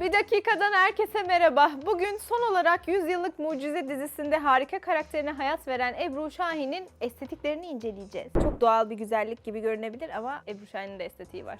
Bir dakikadan herkese merhaba. Bugün son olarak 100 yıllık mucize dizisinde harika karakterine hayat veren Ebru Şahin'in estetiklerini inceleyeceğiz. Çok doğal bir güzellik gibi görünebilir ama Ebru Şahin'in de estetiği var.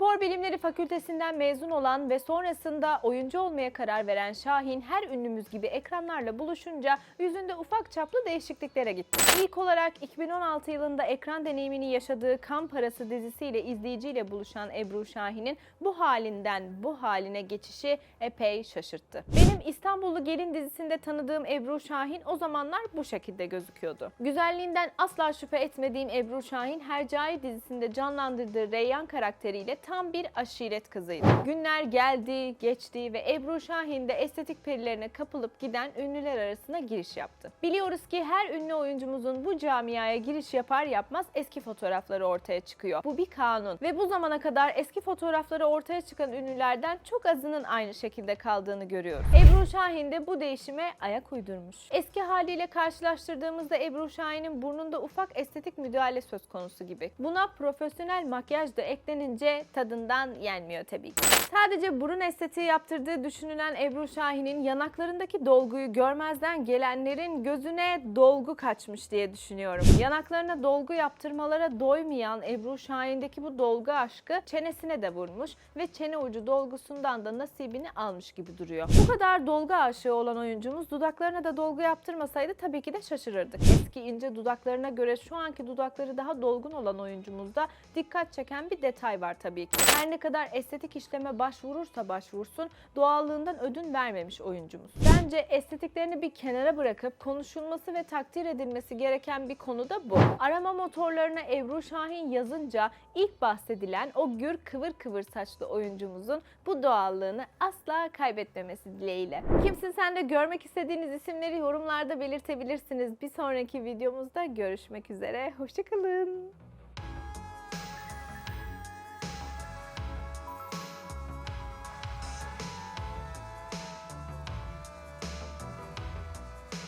Spor Bilimleri Fakültesinden mezun olan ve sonrasında oyuncu olmaya karar veren Şahin her ünlümüz gibi ekranlarla buluşunca yüzünde ufak çaplı değişikliklere gitti. İlk olarak 2016 yılında ekran deneyimini yaşadığı Kan Parası dizisiyle izleyiciyle buluşan Ebru Şahin'in bu halinden bu haline geçişi epey şaşırttı. Benim İstanbullu Gelin dizisinde tanıdığım Ebru Şahin o zamanlar bu şekilde gözüküyordu. Güzelliğinden asla şüphe etmediğim Ebru Şahin Hercai dizisinde canlandırdığı Reyyan karakteriyle tam bir aşiret kızıydı. Günler geldi, geçti ve Ebru Şahin de estetik perilerine kapılıp giden ünlüler arasına giriş yaptı. Biliyoruz ki her ünlü oyuncumuzun bu camiaya giriş yapar yapmaz eski fotoğrafları ortaya çıkıyor. Bu bir kanun ve bu zamana kadar eski fotoğrafları ortaya çıkan ünlülerden çok azının aynı şekilde kaldığını görüyoruz. Ebru Şahin de bu değişime ayak uydurmuş. Eski haliyle karşılaştırdığımızda Ebru Şahin'in burnunda ufak estetik müdahale söz konusu gibi. Buna profesyonel makyaj da eklenince tadından yenmiyor tabii ki. Sadece burun estetiği yaptırdığı düşünülen Ebru Şahin'in yanaklarındaki dolguyu görmezden gelenlerin gözüne dolgu kaçmış diye düşünüyorum. Yanaklarına dolgu yaptırmalara doymayan Ebru Şahin'deki bu dolgu aşkı çenesine de vurmuş ve çene ucu dolgusundan da nasibini almış gibi duruyor. Bu kadar dolgu aşığı olan oyuncumuz dudaklarına da dolgu yaptırmasaydı tabii ki de şaşırırdık. Eski ince dudaklarına göre şu anki dudakları daha dolgun olan oyuncumuzda dikkat çeken bir detay var tabii ki. Her ne kadar estetik işleme başvurursa başvursun doğallığından ödün vermemiş oyuncumuz. Bence estetiklerini bir kenara bırakıp konuşulması ve takdir edilmesi gereken bir konu da bu. Arama motorlarına Ebru Şahin yazınca ilk bahsedilen o gür kıvır kıvır saçlı oyuncumuzun bu doğallığını asla kaybetmemesi dileğiyle. Kimsin sen de görmek istediğiniz isimleri yorumlarda belirtebilirsiniz. Bir sonraki videomuzda görüşmek üzere. Hoşçakalın.